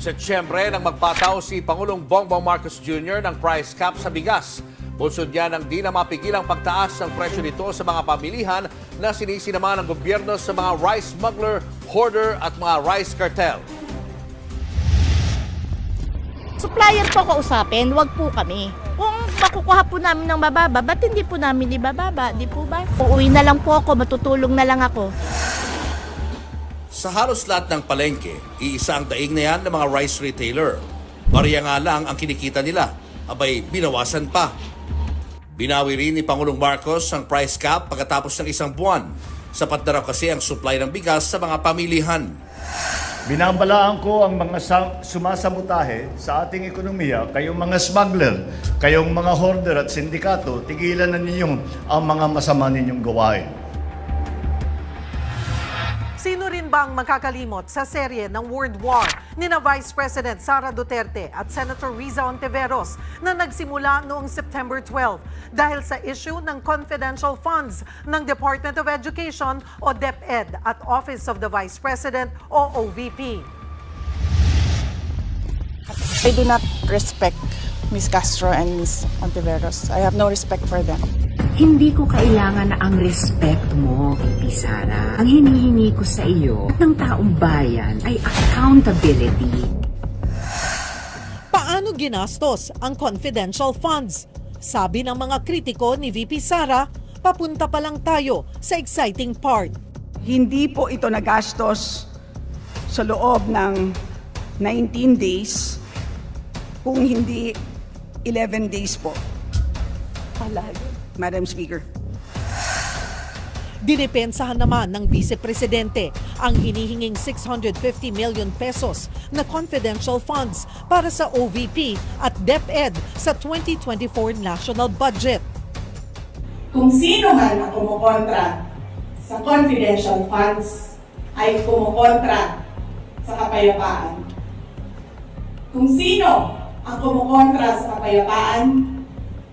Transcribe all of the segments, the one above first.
Setyembre nang magpataw si Pangulong Bongbong Marcos Jr. ng price cap sa bigas. Bunsod niya ng di na mapigilang pagtaas ng presyo nito sa mga pamilihan na sinisinaman ng gobyerno sa mga rice smuggler, hoarder at mga rice cartel. Supplier po kausapin, wag po kami. Kung makukuha po namin ng mababa, ba't hindi po namin ibababa? Di po ba? Uuwi na lang po ako, matutulong na lang ako. Sa halos lahat ng palengke, iisa ang daing na yan ng mga rice retailer. Barya nga lang ang kinikita nila. Abay, binawasan pa. Binawi rin ni Pangulong Marcos ang price cap pagkatapos ng isang buwan. Sapat na raw kasi ang supply ng bigas sa mga pamilihan. Binabalaan ko ang mga sa- sumasabotahe sa ating ekonomiya, kayong mga smuggler, kayong mga hoarder at sindikato, tigilan na ninyo ang mga masama ninyong gawain. Bang makakalimot sa serye ng World War ni na Vice President Sara Duterte at Senator Riza Ontiveros na nagsimula noong September 12 dahil sa issue ng confidential funds ng Department of Education o DepEd at Office of the Vice President o OVP. I do not respect Miss Castro and Miss Ontiveros. I have no respect for them. Hindi ko kailangan na ang respect mo, VP Sara. Ang hinihingi ko sa iyo ng taong bayan ay accountability. Paano ginastos ang confidential funds? Sabi ng mga kritiko ni VP Sara, papunta pa lang tayo sa exciting part. Hindi po ito nagastos sa loob ng 19 days kung hindi 11 days po. Palagi. Madam Speaker. Dinepensahan naman ng Vice Presidente ang hinihinging 650 million pesos na confidential funds para sa OVP at DepEd sa 2024 national budget. Kung sino man ang kumukontra sa confidential funds ay kumukontra sa kapayapaan. Kung sino ang kumukontra sa kapayapaan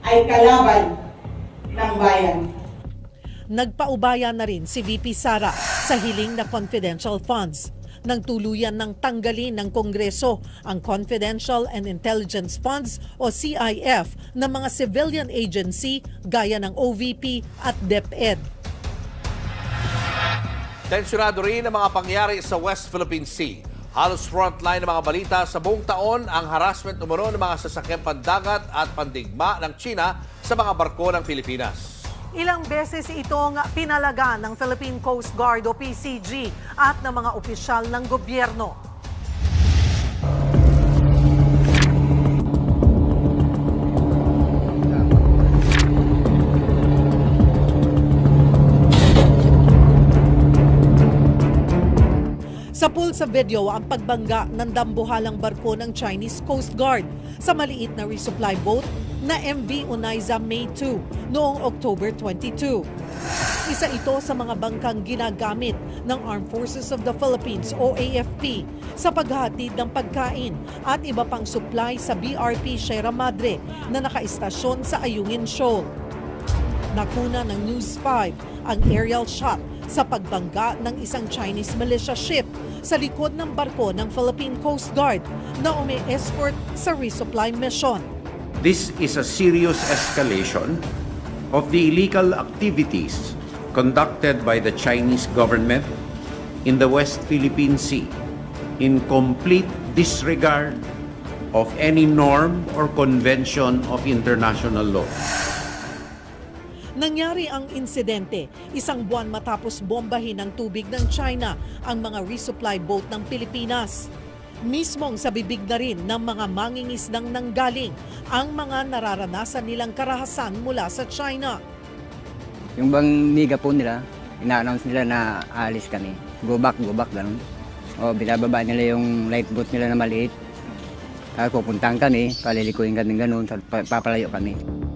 ay kalaban ng bayan. Nagpaubaya na rin si VP Sara sa hiling na confidential funds. Nang tuluyan ng tanggalin ng Kongreso ang Confidential and Intelligence Funds o CIF ng mga civilian agency gaya ng OVP at DepEd. Tensyonado rin ang mga pangyari sa West Philippine Sea. Halos frontline ng mga balita sa buong taon ang harassment umano ng mga sasakyang pandagat at pandigma ng China sa mga barko ng Pilipinas. Ilang beses itong pinalaga ng Philippine Coast Guard o PCG at ng mga opisyal ng gobyerno. Sa pool sa video ang pagbangga ng dambuhalang barko ng Chinese Coast Guard sa maliit na resupply boat na MV Unaiza May 2 noong October 22. Isa ito sa mga bangkang ginagamit ng Armed Forces of the Philippines o AFP sa paghahatid ng pagkain at iba pang supply sa BRP Sierra Madre na nakaistasyon sa Ayungin Shoal. Nakuna ng News 5 ang aerial shot sa pagbangga ng isang Chinese militia ship sa likod ng barko ng Philippine Coast Guard na umi-escort sa resupply mission. This is a serious escalation of the illegal activities conducted by the Chinese government in the West Philippine Sea in complete disregard of any norm or convention of international law. Nangyari ang insidente isang buwan matapos bombahin ng tubig ng China ang mga resupply boat ng Pilipinas. Mismong sa bibig na rin ng mga mangingisdang nanggaling ang mga nararanasan nilang karahasan mula sa China. Yung bang miga po nila, ina-announce nila na alis kami. Go back, go back, ganun. O, binababa nila yung light boat nila na maliit. Kaya pupuntahan kami, palilikuin kami ganun, papalayo kami.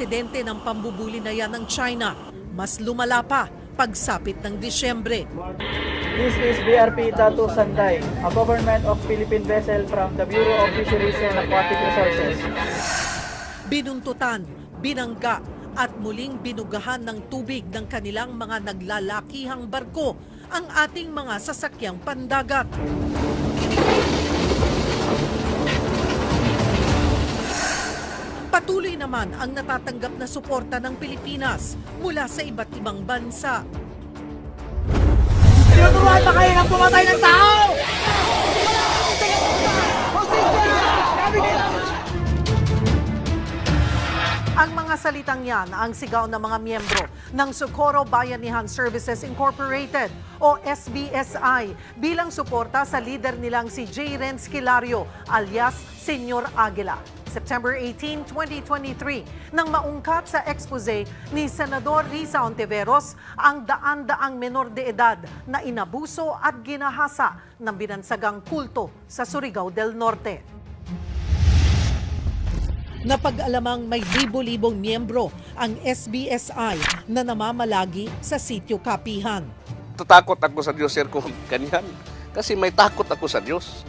Insidente ng pambubuli na yan ng China, mas lumala pa pagsapit ng Disyembre. This is BRP Tatu Sanday, a government of Philippine vessel from the Bureau of Fisheries and Aquatic Resources. binuntutan, binangga at muling binugahan ng tubig ng kanilang mga naglalakihang barko ang ating mga sasakyang pandagat. Patuloy naman ang natatanggap na suporta ng Pilipinas mula sa iba't ibang bansa. Tinuturuan pa kayo ng pumatay ng tao! Ang mga salitang yan ang sigaw ng mga miyembro ng Socorro Bayanihan Services Incorporated o SBSI bilang suporta sa leader nilang si J. Renz Kilario alias Senyor Aguila. September 18, 2023, nang maungkat sa expose ni Senador Risa Ontiveros ang daan-daang menor de edad na inabuso at ginahasa ng binansagang kulto sa Surigao del Norte. Napag-alamang may libo-libong miyembro ang SBSI na namamalagi sa sitio Kapihan. Tatakot ako sa Diyos, sir, kung ganyan. Kasi may takot ako sa Diyos.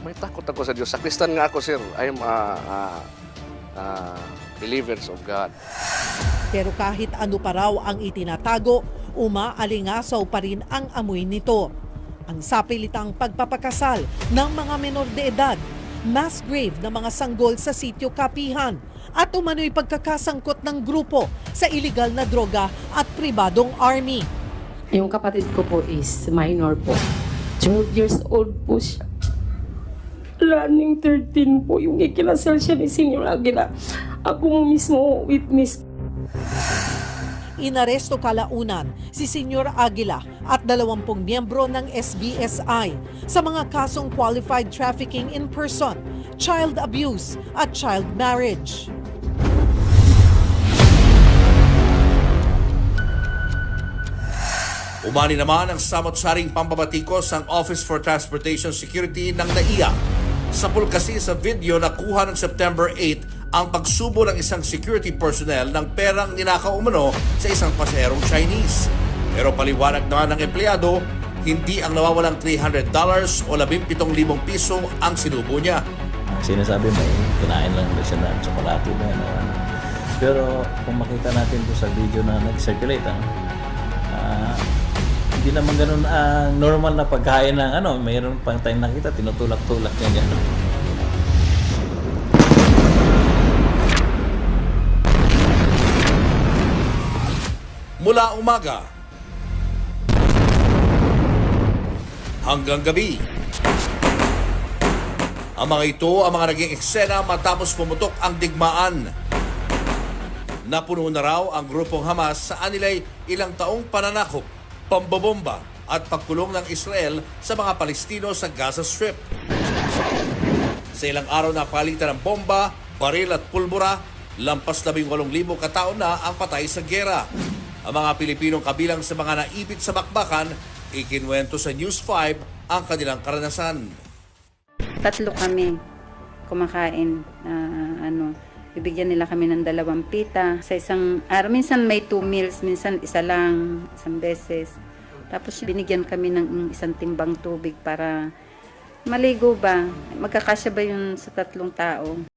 May takot ako sa Diyos. Sa Kristan nga ako, sir. I am a, a, a believers of God. Pero kahit ano pa raw ang itinatago, umaalingasaw pa rin ang amoy nito. Ang sapilitang pagpapakasal ng mga menor de edad, mass grave ng mga sanggol sa sitio Kapihan, at umano'y pagkakasangkot ng grupo sa iligal na droga at pribadong army. Yung kapatid ko po is minor po. 12 years old po siya. Running 13 po yung ikinasal siya ni Senior Aguila. Ako mo mismo witness Inaresto kalaunan si Senyor Aguila at 20 miyembro ng SBSI sa mga kasong qualified trafficking in person, child abuse at child marriage. Umani naman ang samot-saring pambabatikos ang Office for Transportation Security ng NAIA. Sa pulkasi sa video na kuha ng September 8 ang pagsubo ng isang security personnel ng perang ninakaw umano sa isang pasaherong Chinese. Pero paliwanag naman ng empleyado, hindi ang nawawalang $300 o 17,000 piso ang sinubo niya. Sinasabi may kinain lang daw siya ng tsokolate na ano. Pero kung makita natin po sa video na nag-circulate, ah, hindi naman ganun ang normal na pagkain ng ano, mayroon pang tayong nakita, tinutulak-tulak niya gano'n. Mula umaga hanggang gabi. Ang mga ito ang mga naging eksena matapos pumutok ang digmaan. Napuno na raw ang grupong Hamas sa anilay ilang taong pananakop, pambobomba at pagkulong ng Israel sa mga Palestino sa Gaza Strip. Sa ilang araw na palitan ng bomba, baril at pulbura, lampas 18,000 katao na ang patay sa gera. Ang mga Pilipinong kabilang sa mga naipit sa bakbakan, ikinwento sa News 5 ang kanilang karanasan. Tatlo kami kumakain na ano, bibigyan nila kami ng dalawang pita sa isang araw. Minsan may two meals, minsan isa lang, isang beses. Tapos binigyan kami ng isang timbang tubig para maligo ba? Magkakasya ba yun sa tatlong tao?